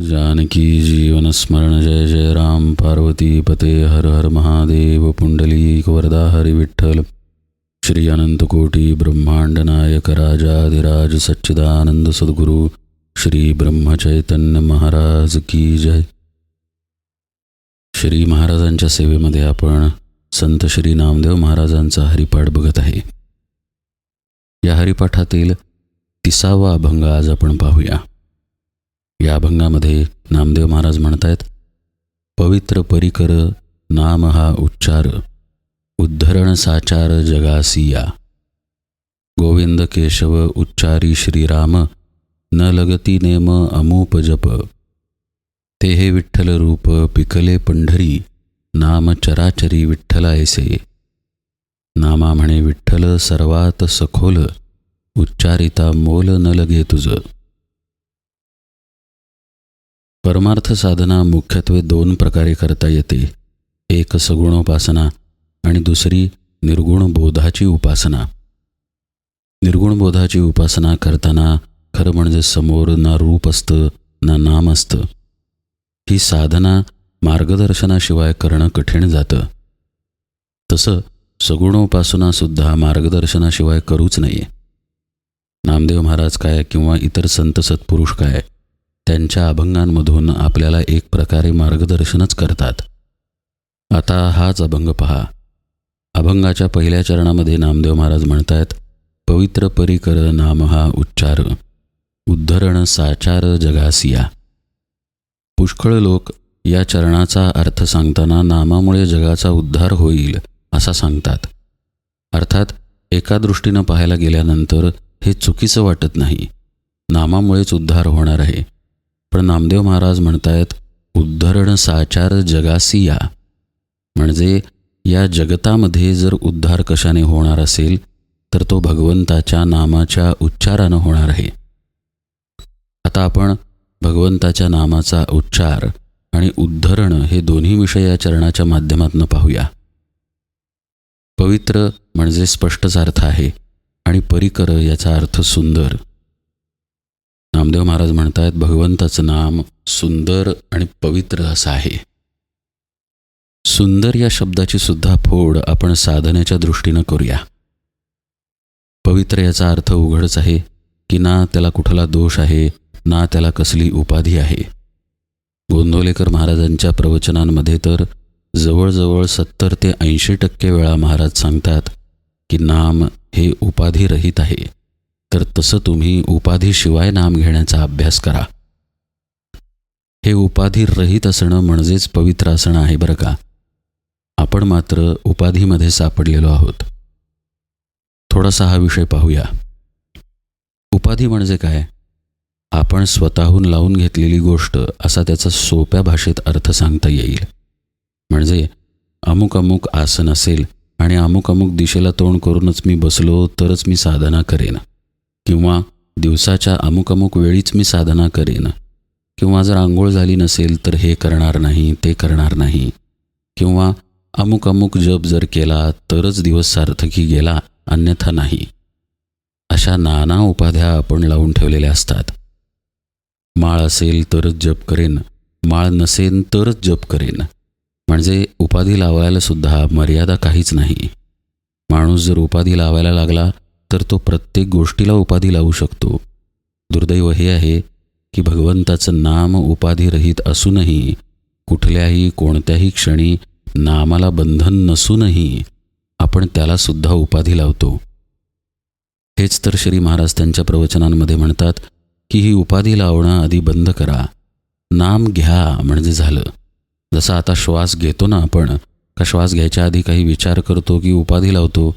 जानकी जीवनस्मरण जय जय राम। पार्वती पते हर हर महादेव। पुंडली वरदा हरी विठ्ठल। श्री अनंतकोटी ब्रह्मांड नायक राजाधिराज सच्चिदानंद सद्गुरु। श्री ब्रह्मचैतन्य महाराज की जय। श्री महाराजांच्या सेवेमध्ये आपण संत श्री नामदेव महाराजांचा हरिपाठ बघत आहे. या हरिपाठातील तिसावा अभंग आज आपण पाहूया. या अभंगामध्ये नामदेव महाराज म्हणतायत पवित्र परिकर नाम हा उच्चार उद्धरण साचार जगासिया। गोविंद केशव उच्चारी श्रीराम न लगती नेम अमूप जप। ते हे विठ्ठल रूप पिकले पंढरी नाम चराचरी विठ्ठलायसे नामा म्हणे विठ्ठल सर्वात सखोल उच्चारिता मोल न लगे तुझं। परमार्थ साधना मुख्यत्वे दोन प्रकारे करता येते. एक सगुणोपासना आणि दुसरी निर्गुण बोधाची उपासना. निर्गुण बोधाची उपासना करताना खरं म्हणजे समोर ना रूप असतं ना नाम असतं. ही साधना मार्गदर्शनाशिवाय करणं कठीण जातं. तसं सगुणोपासनासुद्धा मार्गदर्शनाशिवाय करूच नये नामदेव महाराज काय किंवा इतर संत सत्पुरुष काय त्यांच्या अभंगांमधून आपल्याला एक प्रकारे मार्गदर्शनच करतात. आता हाच अभंग पहा. अभंगाच्या पहिल्या चरणामध्ये नामदेव महाराज म्हणतायत पवित्र परिकर नाम हा उच्चार उद्धरण साचार जगासिया. पुष्कळ लोक या चरणाचा अर्थ सांगताना नामामुळे जगाचा उद्धार होईल असा सांगतात. अर्थात एका दृष्टीनं पाहायला गेल्यानंतर हे चुकीचं वाटत नाही. नामामुळेच उद्धार होणार आहे. पण नामदेव महाराज म्हणतायत उद्धरण साचार जगासिया. म्हणजे या जगतामध्ये जर उद्धार कशाने होणार असेल तर तो भगवंताच्या नामाच्या उच्चारानं होणार आहे. आता आपण भगवंताच्या नामाचा उच्चार आणि उद्धरण हे दोन्ही विषय या चरणाच्या माध्यमातून पाहूया. पवित्र म्हणजे स्पष्टच अर्थ आहे आणि परिकर याचा अर्थ सुंदर. नामदेव महाराज म्हणतायत भगवंताचं नाम सुंदर आणि पवित्र असं आहे. सुंदर या शब्दाची सुद्धा फोड आपण साधनेच्या दृष्टीनं करूया. पवित्र याचा अर्थ उघडच आहे की ना त्याला कुठला दोष आहे ना त्याला कसली उपाधी आहे. गोंधोलेकर महाराजांच्या प्रवचनांमध्ये तर जवळजवळ सत्तर ते ऐंशी टक्के वेळा महाराज सांगतात की नाम हे उपाधिरहित आहे. तर तसं तुम्ही उपाधीशिवाय नाम घेण्याचा अभ्यास करा. हे उपाधिरहित असणं म्हणजेच पवित्र असणं आहे बरं का? आपण मात्र उपाधीमध्ये सापडलेलो आहोत. थोडासा हा विषय पाहूया. उपाधी म्हणजे काय? आपण स्वतःहून लावून घेतलेली गोष्ट असा त्याचा सोप्या भाषेत अर्थ सांगता येईल. म्हणजे अमुक अमुक आसन असेल आणि अमुक अमुक दिशेला तोंड करूनच मी बसलो तरच मी साधना करेन. किंवा दिवसाच्या अमुक अमुक वेळीच मी साधना करेन. किंवा जर आंघोळ झाली नसेल तर हे करणार नाही ते करणार नाही. किंवा अमुक अमुक जप जर केला तरच दिवस सार्थकी गेला अन्यथा नाही. अशा नाना उपाध्या आपण लावून ठेवलेल्या असतात. माळ असेल तरच जप करेन माळ नसेल तरच जप करेन. म्हणजे उपाधी लावायला सुद्धा मर्यादा काहीच नाही. माणूस जर उपाधी लावायला लागला तर तो प्रत्येक गोष्टीला उपाधी लावू शकतो. दुर्दैव हे आहे की भगवंताचं नाम उपाधिरहित असूनही कुठल्याही कोणत्याही क्षणी नामाला बंधन नसूनही आपण त्याला सुद्धा उपाधी लावतो. हेच तर श्री महाराज त्यांच्या प्रवचनांमध्ये म्हणतात की ही उपाधी लावणं आधी बंद करा. नाम घ्या म्हणजे झालं. जसा आता श्वास घेतो ना आपण का श्वास घ्यायच्या आधी काही विचार करतो की उपाधी लावतो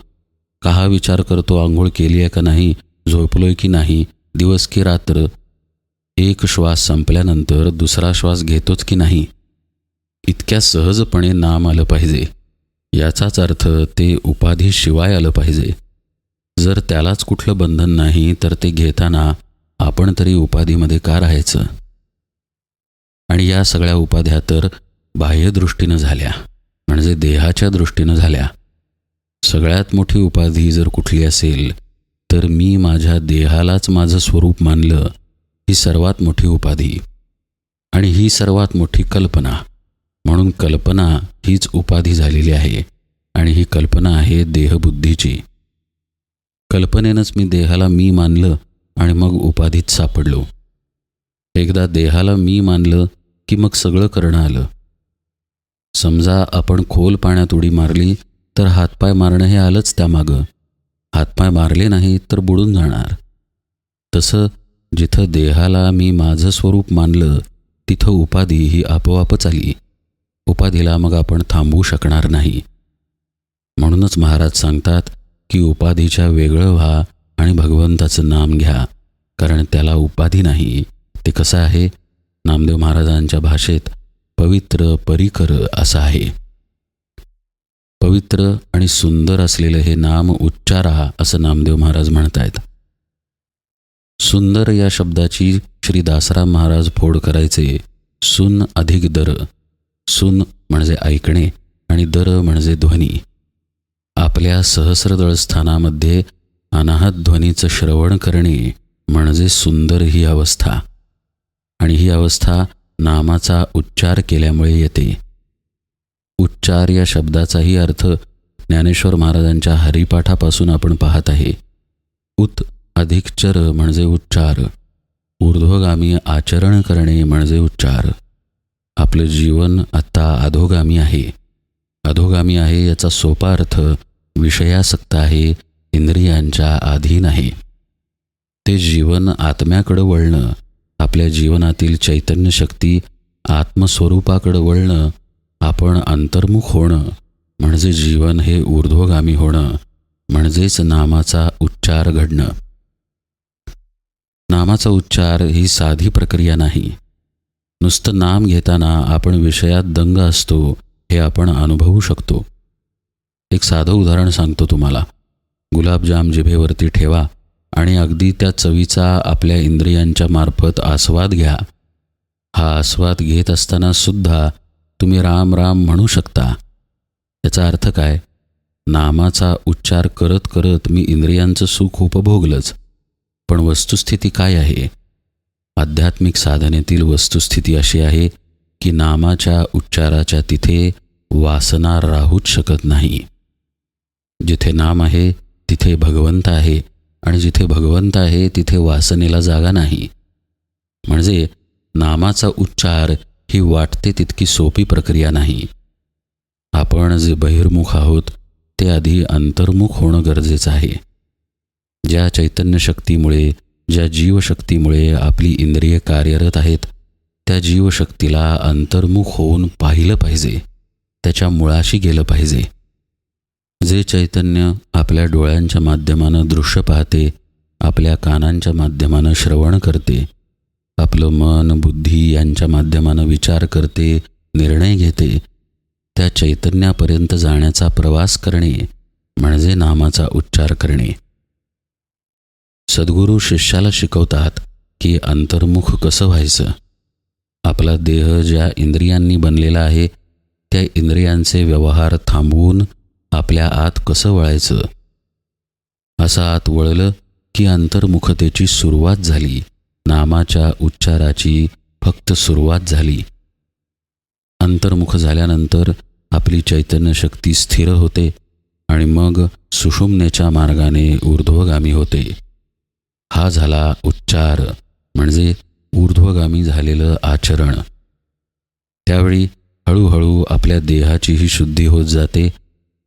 का हा विचार करतो आंघोळ केली आहे का नाही झोपलोय की नाही दिवस की रात्र एक श्वास संपल्यानंतर दुसरा श्वास घेतोच की नाही? इतक्या सहजपणे नाम आलं पाहिजे. याचाच अर्थ ते उपाधीशिवाय आलं पाहिजे. जर त्यालाच कुठलं बंधन नाही तर ते घेताना आपण तरी उपाधीमध्ये का राहायचं? आणि या सगळ्या उपाध्या तर बाह्यदृष्टीनं झाल्या म्हणजे देहाच्या दृष्टीनं झाल्या. सगळ्यात मोठी उपाधी जर कुठली असेल तर मी माझ्या देहालाच माझं स्वरूप मानलं ही सर्वात मोठी उपाधी. आणि ही सर्वात मोठी कल्पना. म्हणून कल्पना हीच उपाधी झालेली आहे आणि ही कल्पना आहे देहबुद्धीची. कल्पनेनंच मी देहाला मी मानलं आणि मग उपाधीत सापडलो. एकदा देहाला मी मानलं की मग सगळं करणं आलं. समजा आपण खोल पाण्यात उडी मारली तर हातपाय मारणं हे आलंच त्यामागं. हातपाय मारले नाही तर बुडून जाणार. तसं जिथं देहाला मी माझं स्वरूप मानलं तिथं उपाधी ही आपोआपच आली. उपाधीला मग आपण थांबवू शकणार नाही. म्हणूनच महाराज सांगतात की उपाधीच्या वेगळं व्हा आणि भगवंताचं नाम घ्या कारण त्याला उपाधी नाही. ते कसं आहे? नामदेव महाराजांच्या भाषेत पवित्र परिकर असं आहे. पवित्र आणि सुंदर असलेलं हे नाम उच्चारा असं नामदेव महाराज म्हणतायत. सुंदर या शब्दाची श्री दासराम महाराज फोड करायचे सुन अधिक दर. सुन म्हणजे ऐकणे आणि दर म्हणजे ध्वनी. आपल्या सहस्रदळ स्थानामध्ये अनाहत ध्वनीचं श्रवण करणे म्हणजे सुंदर ही अवस्था. आणि ही अवस्था नामाचा उच्चार केल्यामुळे येते. उच्चार या शब्दाचाही अर्थ ज्ञानेश्वर महाराजांच्या हरिपाठापासून आपण पाहत आहे. उत अधिक चर म्हणजे उच्चार. ऊर्ध्वगामी आचरण करणे म्हणजे उच्चार. आपलं जीवन आत्ता अधोगामी आहे. अधोगामी आहे याचा सोपा अर्थ विषयासक्त आहे इंद्रियांच्या अधीन आहे. ते जीवन आत्म्याकडं वळणं आपल्या जीवनातील चैतन्य शक्ती आत्मस्वरूपाकडं वळणं आपण अंतर्मुख होणं म्हणजे जीवन हे ऊर्ध्वगामी होणं म्हणजेच नामाचा उच्चार घडणं. नामाचा उच्चार ही साधी प्रक्रिया नाही. नुसतं नाम घेताना आपण विषयात दंग असतो हे आपण अनुभवू शकतो. एक साधं उदाहरण सांगतो तुम्हाला. गुलाबजाम जिभेवरती ठेवा आणि अगदी त्या चवीचा आपल्या इंद्रियांच्या मार्फत आस्वाद घ्या. हा आस्वाद घेत असताना सुद्धा तुम्ही राम राम म्हणू शकता. याचा अर्थ काय? नामाचा उच्चार करत करत मी इंद्रियांचं सुख उपभोगलंच. पण वस्तुस्थिती काय आहे? आध्यात्मिक साधनेतील वस्तुस्थिती अशी आहे की नामाच्या उच्चाराच्या तिथे वासना राहूच शकत नाही. जिथे नाम आहे तिथे भगवंत आहे आणि जिथे भगवंत आहे तिथे वासनेला जागा नाही. म्हणजे नामाचा उच्चार ही वाटते तितकी सोपी प्रक्रिया नाही. आपण जे बहिर्मुख आहोत ते आधी अंतर्मुख होणं गरजेचं आहे. ज्या चैतन्य शक्तीमुळे ज्या जीवशक्तीमुळे आपली इंद्रिय कार्यरत आहेत त्या जीवशक्तीला अंतर्मुख होऊन पाहिलं पाहिजे त्याच्या मुळाशी गेलं पाहिजे. जे चैतन्य आपल्या डोळ्यांच्या माध्यमानं दृश्य पाहते आपल्या कानांच्या माध्यमानं श्रवण करते आपलं मन बुद्धी यांच्या माध्यमानं विचार करते निर्णय घेते त्या चैतन्यापर्यंत जाण्याचा प्रवास करणे म्हणजे नामाचा उच्चार करणे. सद्गुरू शिष्याला शिकवतात की अंतर्मुख कसं व्हायचं? आपला देह ज्या इंद्रियांनी बनलेला आहे त्या इंद्रियांचे व्यवहार थांबवून आपल्या आत कसं वळायचं? असं आत वळलं की अंतर्मुखतेची सुरुवात झाली. नामाच्या उच्चाराची फक्त सुरुवात झाली. अंतर्मुख झाल्यानंतर आपली चैतन्य शक्ती स्थिर होते आणि मग सुषुम्नेच्या मार्गाने ऊर्ध्वगामी होते. हा झाला उच्चार म्हणजे ऊर्ध्वगामी झालेलं आचरण. त्यावेळी हळूहळू आपल्या देहाचीही शुद्धी होत जाते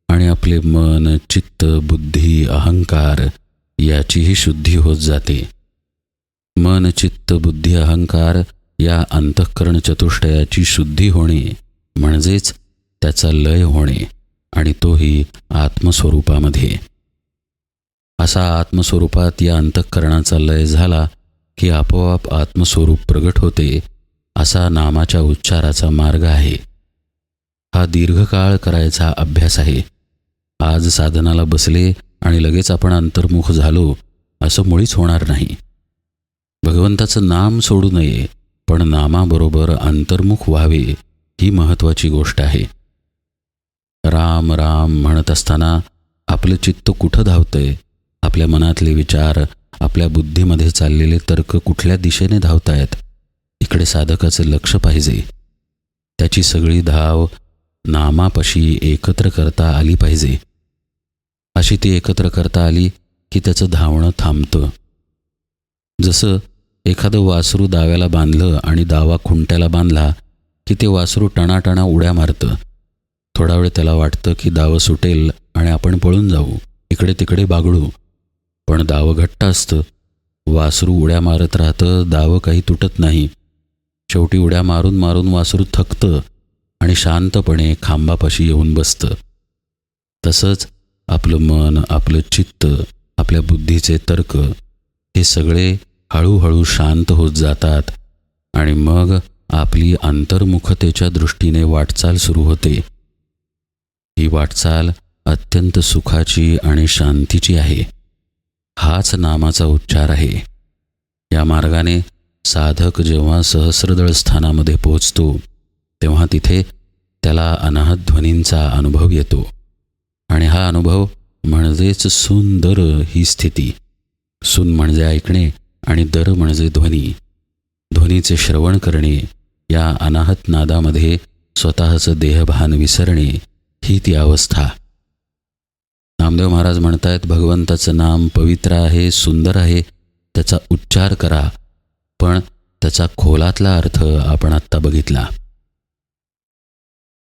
आणि आपले मन चित्त बुद्धी अहंकार याचीही शुद्धी होत जाते. मन चित्त बुद्धी अहंकार या अंतःकरण चतुष्टयाची शुद्धी होणे म्हणजेच त्याचा लय होणे आणि तोही आत्मस्वरूपामध्ये. असा आत्मस्वरूपात या अंतःकरणाचा लय झाला की आपोआप आत्मस्वरूप प्रगट होते असा नामाच्या उच्चाराचा मार्ग आहे. हा दीर्घकाळ करायचा अभ्यास आहे. आज साधनाला बसले आणि लगेच आपण अंतर्मुख झालो असं मुळीच होणार नाही. भगवंताचं नाम सोडू नये पण नामाबरोबर अंतर्मुख व्हावे ही महत्त्वाची गोष्ट आहे. राम राम म्हणत असताना आपलं चित्त कुठं धावतंय? आपल्या मनातले विचार आपल्या बुद्धीमध्ये चाललेले तर्क कुठल्या दिशेने धावतायत? इकडे साधकाचं लक्ष पाहिजे. त्याची सगळी धाव नामापाशी एकत्र करता आली पाहिजे. अशी ती एकत्र करता आली की त्याचं धावणं थांबतं. जसं एखादं वासरू दाव्याला बांधलं आणि दावा खुंट्याला बांधला की ते वासरू टणाटणा उड्या मारतं. थोडा वेळ त्याला वाटतं की दावं सुटेल आणि आपण पळून जाऊ इकडे तिकडे बागडू. पण दावं घट्ट असतं. वासरू उड्या मारत राहतं दावं काही तुटत नाही. शेवटी उड्या मारून मारून वासरू थकतं आणि शांतपणे खांबापाशी येऊन बसतं. तसंच आपलं मन आपलं चित्त आपल्या बुद्धीचे तर्क हे सगळे हळूहळू शांत होत जातात आणि मग आपली अंतर्मुखतेच्या दृष्टीने वाटचाल सुरू होते. ही वाटचाल अत्यंत सुखाची आणि शांतीची आहे. हाच नामाचा उच्चार आहे. या मार्गाने साधक जेव्हा सहस्रदळ स्थानामध्ये पोहोचतो तेव्हा तिथे त्याला अनाहत ध्वनींचा अनुभव येतो. आणि हा अनुभव म्हणजेच सुंदर ही स्थिती. सुन म्हणजे ऐकणे आणि दर म्हणजे ध्वनी. ध्वनीचे श्रवण करणे या अनाहत नादामध्ये स्वतःचं देहभान विसरणे ही ती अवस्था. नामदेव महाराज म्हणतायत भगवंताचं नाम पवित्र आहे सुंदर आहे त्याचा उच्चार करा. पण त्याचा खोलातला अर्थ आपण आत्ता बघितला.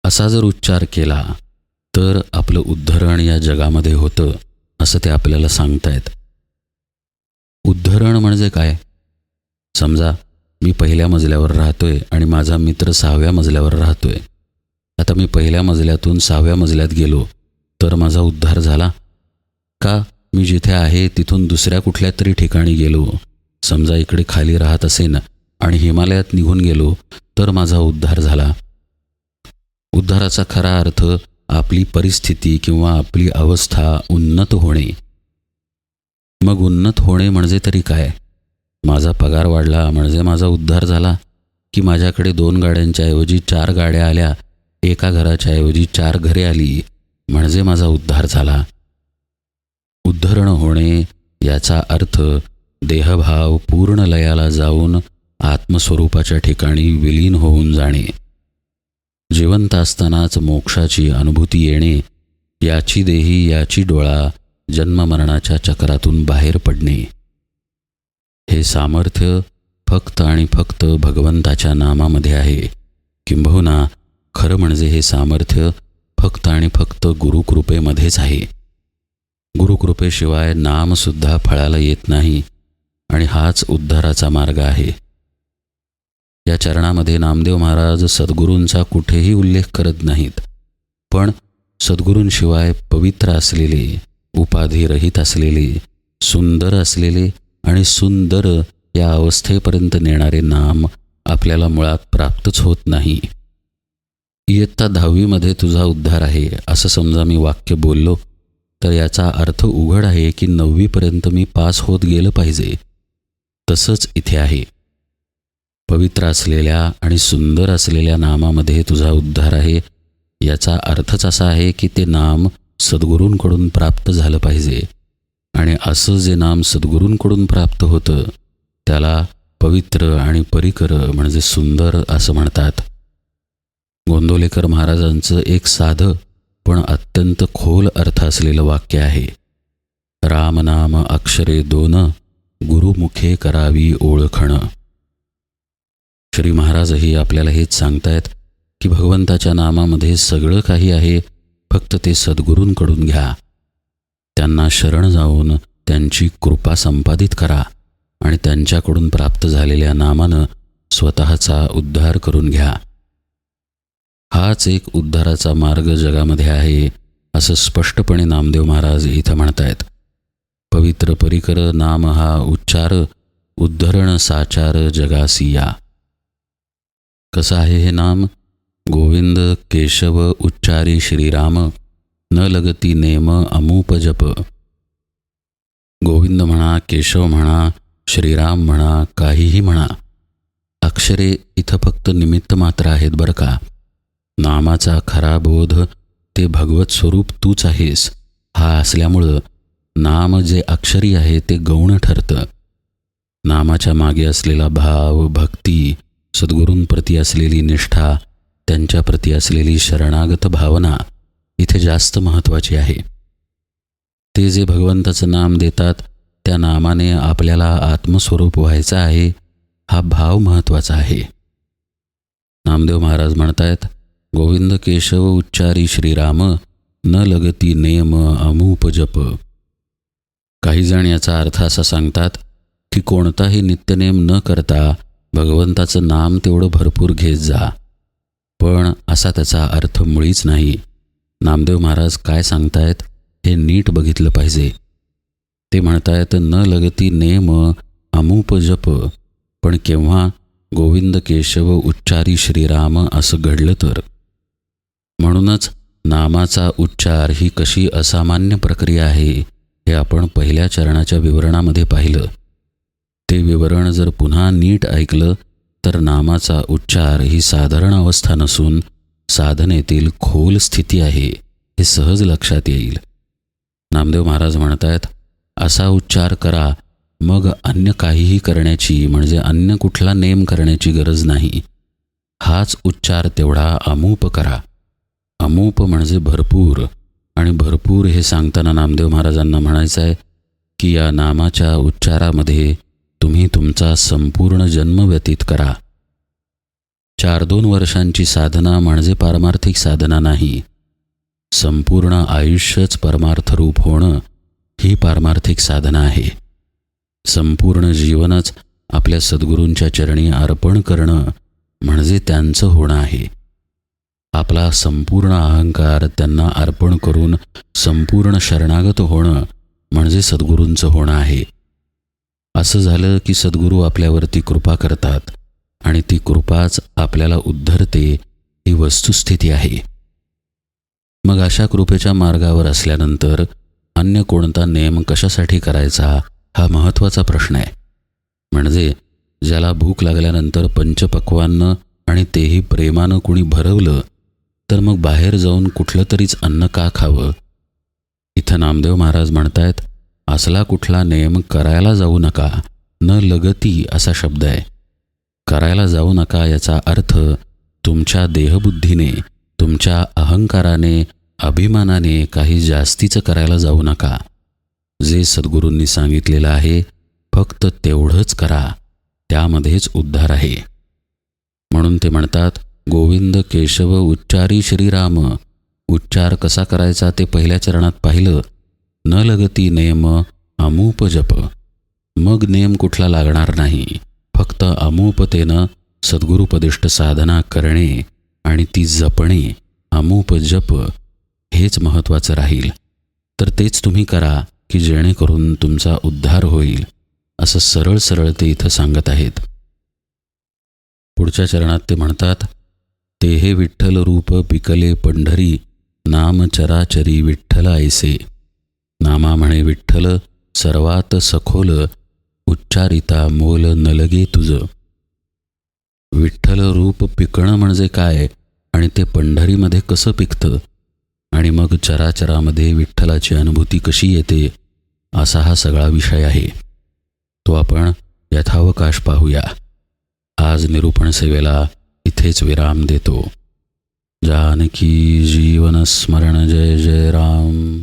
असा जर उच्चार केला तर आपलं उद्धरण या जगामध्ये होतं असं ते आपल्याला सांगतायत. उद्धरण म्हणजे काय? समजा मी पहिल्या मजल्यावर राहतोय आणि माझा मित्र सहाव्या मजल्यावर राहतोय. आता मी पहिल्या मजल्यातून सहाव्या मजल्यात गेलो तर माझा उद्धार झाला? का मी जिथे आहे तिथून दुसऱ्या कुठल्या तरी ठिकाणी गेलो? समजा इकडे खाली राहत असेन आणि हिमालयात निघून गेलो तर माझा उद्धार झाला. उद्धाराचा खरा अर्थ आपली परिस्थिती किंवा आपली अवस्था उन्नत होणे. मग उन्नत होणे म्हणजे तरी काय? माझा पगार वाढला म्हणजे माझा उद्धार झाला की माझ्याकडे दोन गाड्यांच्या ऐवजी चार गाड्या आल्या एका घराच्या ऐवजी चार घरे आली म्हणजे माझा उद्धार झाला. उद्धरण होणे याचा अर्थ देहभाव पूर्ण लयाला जाऊन आत्मस्वरूपाच्या ठिकाणी विलीन होऊन जाणे. जिवंत असतानाच मोक्षाची अनुभूती येणे याची देही याची डोळा जन्ममरणाच्या चक्रातून बाहेर पडणे. हे सामर्थ्य फक्त आणि फक्त भगवंताच्या नामामध्ये आहे. किंबहुना खरं म्हणजे हे सामर्थ्य फक्त आणि फक्त गुरुकृपेमध्येच आहे. गुरुकृपेशिवाय नामसुद्धा फळाला येत नाही आणि हाच उद्धाराचा मार्ग आहे. या चरणामध्ये नामदेव महाराज सद्गुरूंचा कुठेही उल्लेख करत नाहीत. पण सद्गुरूंशिवाय पवित्र असलेले उपाधिरहित असलेले सुंदर असलेले आणि सुंदर या अवस्थेपर्यंत नेणारे नाम आपल्याला मुळात प्राप्तच होत नाही. इयत्ता दहावीमध्ये तुझा उद्धार आहे असं समजा मी वाक्य बोललो तर याचा अर्थ उघड आहे की नववीपर्यंत मी पास होत गेलं पाहिजे. तसंच इथे आहे. पवित्र असलेल्या आणि सुंदर असलेल्या नामामध्ये तुझा उद्धार आहे याचा अर्थच असा आहे की ते नाम सद्गुरूंकडून प्राप्त झालं पाहिजे. आणि असं जे नाम सद्गुरूंकडून प्राप्त होतं त्याला पवित्र आणि परिकर म्हणजे सुंदर असं म्हणतात. गोंदोलेकर महाराजांचं एक साधं पण अत्यंत खोल अर्थ असलेलं वाक्य आहे. रामनाम अक्षरे दोन गुरुमुखे करावी ओळखणं. श्री महाराजही आपल्याला हेच सांगतायत की भगवंताच्या नामामध्ये सगळं काही आहे फक्त ते सद्गुरूंकडून घ्या. त्यांना शरण जाऊन त्यांची कृपा संपादित करा आणि त्यांच्याकडून प्राप्त झालेल्या नामानं स्वतःचा उद्धार करून घ्या. हाच एक उद्धाराचा मार्ग जगामध्ये आहे असं स्पष्टपणे नामदेव महाराज इथं म्हणतायत. पवित्र परिकर नाम हा उच्चार उद्धरण साचार जगासिया. कसं आहे हे नाम? गोविंद केशव उच्चारी श्रीराम न लगती नेम अमूप जप गोविंद म्हणा केशव म्हणा श्रीराम म्हणा काहीही म्हणा अक्षरे इथं फक्त निमित्त मात्र आहेत बरं का? नामाचा खरा बोध ते भगवत स्वरूप तूच आहेस. हा असल्यामुळं नाम जे अक्षरी आहे ते गौण ठरतं. नामाच्या मागे असलेला भाव भक्ती सद्गुरूंप्रती असलेली निष्ठा त्यांच्याप्रती असलेली शरणागत भावना इथे जास्त महत्त्वाची आहे. ते जे भगवंताचं नाम देतात त्या नामाने आपल्याला आत्मस्वरूप व्हायचं आहे हा भाव महत्त्वाचा आहे. नामदेव महाराज म्हणतायत गोविंद केशव उच्चारी श्रीराम न लगती नेम अमूप जप. काही जण याचा अर्थ असा सांगतात की कोणताही नित्यनेम न करता भगवंताचं नाम तेवढं भरपूर घेत जा. पण असा त्याचा अर्थ मुळीच नाही. नामदेव महाराज काय सांगतायत हे नीट बघितलं पाहिजे. ते म्हणतायत न लगती नेम अमूप जप पण केव्हा गोविंद केशव उच्चारी श्रीराम असं घडलं तर. म्हणूनच नामाचा उच्चार ही कशी असामान्य प्रक्रिया आहे हे आपण पहिल्या चरणाच्या विवरणामध्ये पाहिलं. ते विवरण जर पुन्हा नीट ऐकलं तर नामाचा उच्चार ही साधारण अवस्था नसून साधनेतील खोल स्थिती आहे हे सहज लक्षात येईल. नामदेव महाराज म्हणतायत असा उच्चार करा मग अन्य काहीही करण्याची म्हणजे अन्य कुठला नेम करण्याची गरज नाही. हाच उच्चार तेवढा अमूप करा. अमूप म्हणजे भरपूर आणि भरपूर हे सांगताना नामदेव महाराजांना म्हणायचं आहे की या नामाच्या उच्चारामध्ये तुम्ही तुमचा संपूर्ण जन्म व्यतीत करा. चार दोन वर्षांची साधना म्हणजे पारमार्थिक साधना नाही. संपूर्ण आयुष्यच परमार्थरूप होणं ही पारमार्थिक साधना आहे. संपूर्ण जीवनच आपल्या सद्गुरूंच्या चरणी अर्पण करणं म्हणजे त्यांचं होणं आहे. आपला संपूर्ण अहंकार त्यांना अर्पण करून संपूर्ण शरणागत होणं म्हणजे सद्गुरूंचं होणं आहे. असं झालं की सद्गुरू आपल्यावरती कृपा करतात आणि ती कृपाच आपल्याला उद्धरते ही वस्तुस्थिती आहे. मग अशा कृपेच्या मार्गावर असल्यानंतर अन्य कोणता नेम कशासाठी करायचा हा महत्त्वाचा प्रश्न आहे. म्हणजे ज्याला भूक लागल्यानंतर पंचपक्वांनं आणि तेही प्रेमानं कुणी भरवलं तर मग बाहेर जाऊन कुठलं तरीच अन्न का खावं? इथं नामदेव महाराज म्हणतायत असला कुठला नेम करायला जाऊ नका. न लगती असा शब्द आहे. करायला जाऊ नका याचा अर्थ तुमच्या देहबुद्धीने तुमच्या अहंकाराने अभिमानाने काही जास्तीचं करायला जाऊ नका. जे सद्गुरूंनी सांगितलेलं आहे फक्त तेवढंच करा. त्यामध्येच उद्धार आहे. म्हणून ते म्हणतात गोविंद केशव उच्चारी श्रीराम. उच्चार कसा करायचा ते पहिल्या चरणात पाहिलं न लगती नेम अमूप जप मग नेम कुठला लागणार नाही. फक्त अमूपतेनं सद्गुरुपदिष्ट साधना करणे आणि ती जपणे अमूप जप हेच महत्त्वाचं राहील. तर तेच तुम्ही करा की जेणेकरून तुमचा उद्धार होईल असं सरळ सरळ ते इथं सांगत आहेत. पुढच्या चरणात ते म्हणतात ते हे विठ्ठल रूप पिकले पंढरी नाम चराचरी विठ्ठल ऐसे नामा म्हणे विठ्ठल सर्वात सखोल उच्चारिता मोल नलगे तुझ. विठ्ठल रूप पिकणं म्हणजे काय आणि ते पंढरीमध्ये कसं पिकतं? आणि मग चराचरामध्ये विठ्ठलाची अनुभूती कशी येते असा हा सगळा विषय आहे. तो आपण यथावकाश पाहूया. आज निरूपण सेवेला इथेच विराम देतो. जानकी जीवन स्मरण जय जय राम.